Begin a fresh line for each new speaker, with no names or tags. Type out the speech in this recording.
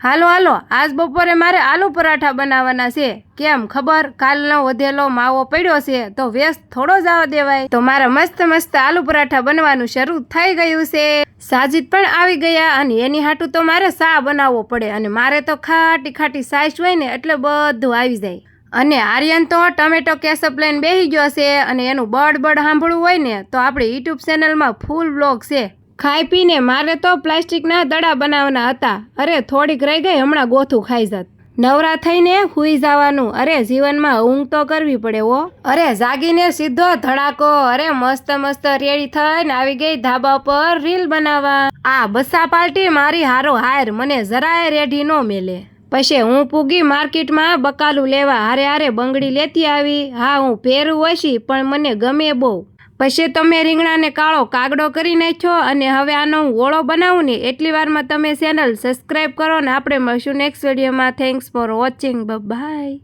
હાલો હાલો. આજ બપોરે મારે આલુ પરાઠા બનાવવાના છે. કેમ? ખબર? કાલનો વધેલો માવો પડ્યો છે, તો વેસ્ટ થોડો જ આવવા દેવાય. તો મારા મસ્ત મસ્ત આલુ પરાઠા બનવાનું શરૂ થઈ ગયું છે. સાજીદ પણ આવી ગયા અને એની હાટું તો મારે સા બનાવવો પડે અને મારે તો ખાટી ખાટી સાઈસ હોય ને એટલે બધું આવી જાય. અને આર્યન તો ટમેટો કેસઅપ લઈને બેસી ગયો છે અને એનું બડ બડ સાંભળવું હોય ને તો આપણી યુટ્યુબ ચેનલમાં ફૂલ બ્લોગ છે. ખાઈ પીને મારે તો પ્લાસ્ટિકના દડા બનાવવાના હતા. અરે, થોડીક રહી ગઈ, હમણાં ગોથું ખાઈ જાત. નવરા થઈને હુઈ જવાનું. અરે, જીવનમાં ઊંઘ તો કરવી પડે હો. અરે, જાગીને સીધો ધડાકો. અરે, મસ્ત મસ્ત રેડી થઈને આવી ગઈ ધાબા પર રીલ બનાવવા. આ બસ્સા પાર્ટી મારી હારો હાર મને જરાય રેડી નો મેલે. પછી હું પૂગી માર્કેટમાં બકાલું લેવા હારે હારે બંગડી લેતી આવી. હા, હું પહેરું ઓછી, પણ મને ગમે બહુ. પછી તમે રીંગણાને કાળો કાગડો કરી નાખ્યો અને હવે આનો હું ઓળો બનાવું ને એટલી વારમાં તમે ચેનલ સબસ્ક્રાઈબ કરો ને આપણે મળશું નેક્સ્ટ વિડીયોમાં થેન્ક્સ ફોર વોચિંગ બાય